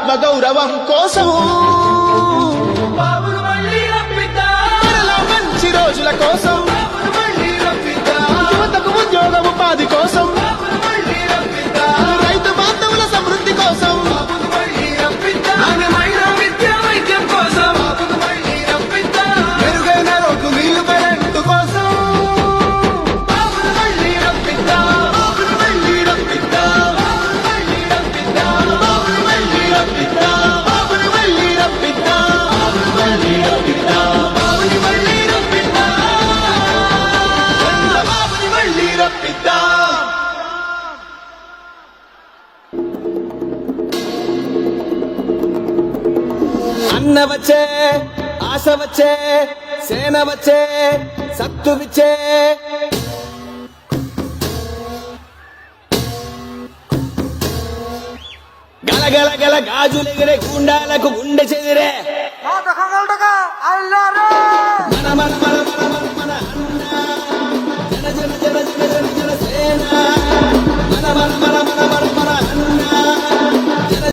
ఆత్మగౌరవం కోసం మంచి రోజుల కోసం. ఉద్యోగం ఉపాధి కోసం. అన్న వచ్చే ఆశ వచ్చే సేన వచ్చే సత్తు విచ్చే. గలగల గల గాజులు ఎగిరే గుండాలకు గుండె చెదిరే.